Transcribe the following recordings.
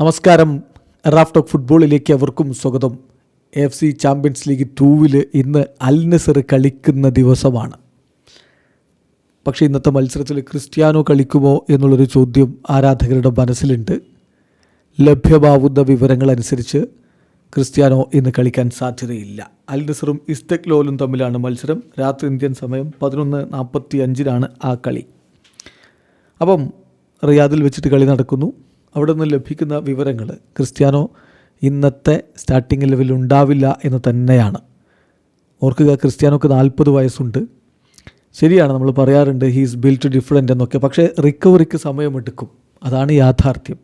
നമസ്കാരം. Raf talk ഫുട്ബോളിലേക്ക് അവർക്കും സ്വാഗതം. എഫ് സി ചാമ്പ്യൻസ് ലീഗ് ടൂവിൽ ഇന്ന് അൽ നസർ കളിക്കുന്ന ദിവസമാണ്. പക്ഷേ ഇന്നത്തെ മത്സരത്തിൽ ക്രിസ്ത്യാനോ കളിക്കുമോ എന്നുള്ളൊരു ചോദ്യം ആരാധകരുടെ മനസ്സിലുണ്ട്. ലഭ്യമാവുന്ന വിവരങ്ങളനുസരിച്ച് ക്രിസ്ത്യാനോ ഇന്ന് കളിക്കാൻ സാധ്യതയില്ല. അൽ നസറും ഇസ്തക്ലോലും തമ്മിലാണ് മത്സരം. രാത്രി ഇന്ത്യൻ സമയം പതിനൊന്ന് നാൽപ്പത്തി അഞ്ചിനാണ് ആ കളി. അപ്പം റിയാദിൽ വെച്ചിട്ട് കളി നടക്കുന്നു. അവിടെ നിന്ന് ലഭിക്കുന്ന വിവരങ്ങൾ ക്രിസ്ത്യാനോ ഇന്നത്തെ സ്റ്റാർട്ടിംഗ് ലെവലിൽ ഉണ്ടാവില്ല എന്ന് തന്നെയാണ്. ഓർക്കുക ക്രിസ്ത്യാനോക്ക് നാൽപ്പത് വയസ്സുണ്ട്. ശരിയാണ് നമ്മൾ പറയാറുണ്ട് ഹീസ് ബിൽറ്റ് ഡിഫറെന്റ് എന്നൊക്കെ. പക്ഷേ റിക്കവറിക്ക് സമയമെടുക്കും. അതാണ് യാഥാർത്ഥ്യം.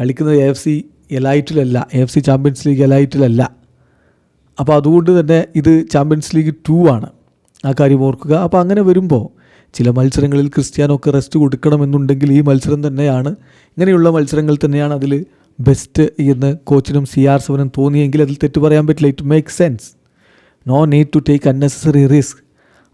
കളിക്കുന്നത് A F C എലൈറ്റിലല്ല A F C champions league എലൈറ്റിലല്ല അപ്പോൾ അതുകൊണ്ട് തന്നെ ഇത് ചാമ്പ്യൻസ് ലീഗ് ടു ആണ്. ആ കാര്യം ഓർക്കുക. അപ്പോൾ അങ്ങനെ വരുമ്പോൾ ചില മത്സരങ്ങളിൽ ക്രിസ്ത്യാനോക്ക് റെസ്റ്റ് കൊടുക്കണമെന്നുണ്ടെങ്കിൽ ഈ മത്സരം തന്നെയാണ്. ഇങ്ങനെയുള്ള മത്സരങ്ങൾ തന്നെയാണ് അതിൽ ബെസ്റ്റ് എന്ന് കോച്ചിനും സി ആർ സെവനും തോന്നിയെങ്കിൽ അതിൽ തെറ്റ് പറയാൻ പറ്റില്ല. It make sense no need to take unnecessary risk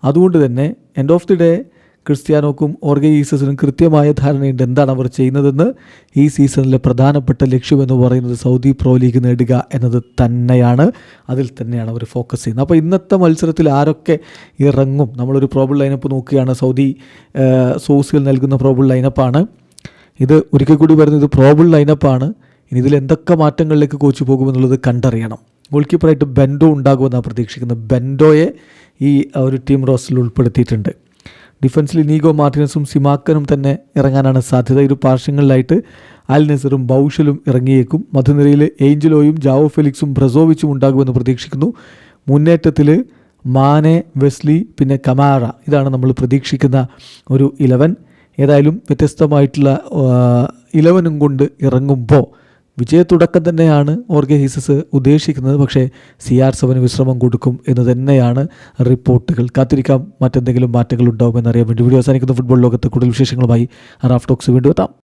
അതുകൊണ്ട് തന്നെ എൻഡ് ഓഫ് ദി ഡേ ക്രിസ്ത്യാനോക്കും ഓർഗനൈസേഴ്സിനും കൃത്യമായ ധാരണയുണ്ട് എന്താണ് അവർ ചെയ്യുന്നതെന്ന്. ഈ സീസണിലെ പ്രധാനപ്പെട്ട ലക്ഷ്യമെന്ന് പറയുന്നത് സൗദി പ്രോ ലീഗ് നേടുക എന്നത് തന്നെയാണ്. അതിൽ തന്നെയാണ് അവർ ഫോക്കസ് ചെയ്യുന്നത്. അപ്പോൾ ഇന്നത്തെ മത്സരത്തിൽ ആരൊക്കെ ഇറങ്ങും? നമ്മളൊരു പ്രോബിൾ ലൈനപ്പ് നോക്കുകയാണ്. സൗദി സോസുകൾ നൽകുന്ന പ്രോബിൾ ലൈനപ്പാണ് ഇത് ഒരിക്കൽ കൂടി ഇത് പ്രോബിൾ ലൈനപ്പാണ് ഇനി ഇതിൽ എന്തൊക്കെ മാറ്റങ്ങളിലേക്ക് കോച്ച് പോകുമെന്നുള്ളത് കണ്ടറിയണം. ഗോൾ കീപ്പറായിട്ട് ബെൻഡോ ഉണ്ടാകുമെന്നാണ് പ്രതീക്ഷിക്കുന്നത്. ബെൻഡോയെ ഈ ഒരു ടീം റോസ്റ്റിൽ ഉൾപ്പെടുത്തിയിട്ടുണ്ട്. ഡിഫൻസിൽ നീഗോ മാർട്ടിനസും സിമാക്കനും തന്നെ ഇറങ്ങാനാണ് സാധ്യത. ഇരു പാർശ്വങ്ങളിലായിട്ട് അൽ നസറും ബൗഷലും ഇറങ്ങിയേക്കും. മധുനിരയിൽ ഏഞ്ചലോയും ജാവോ ഫെലിക്സും ബ്രസോവിച്ചും ഉണ്ടാകുമെന്ന് പ്രതീക്ഷിക്കുന്നു. മുന്നേറ്റത്തിൽ മാനെ വെസ്ലി പിന്നെ കമാറ. ഇതാണ് നമ്മൾ പ്രതീക്ഷിക്കുന്ന ഒരു ഇലവൻ ഏതായാലും വ്യത്യസ്തമായിട്ടുള്ള ഇലവനും കൊണ്ട് ഇറങ്ങുമ്പോൾ വിജയത്തുടക്കം തന്നെയാണ് ഓർഗെ ഹീസസ് ഉദ്ദേശിക്കുന്നത്. പക്ഷേ സി ആർ സെവന് വിശ്രമം കൊടുക്കും എന്ന് തന്നെയാണ് റിപ്പോർട്ടുകൾ. കാത്തിരിക്കാം. മറ്റെന്തെങ്കിലും മാറ്റങ്ങൾ ഉണ്ടാവുമെന്നറിയാൻ വേണ്ടി വീഡിയോ അവസാനിക്കുന്ന. ഫുട്ബോൾ ലോകത്ത് കൂടുതൽ വിശേഷങ്ങളുമായി റാഫ് ടോക്സ് വീണ്ടും എത്താം.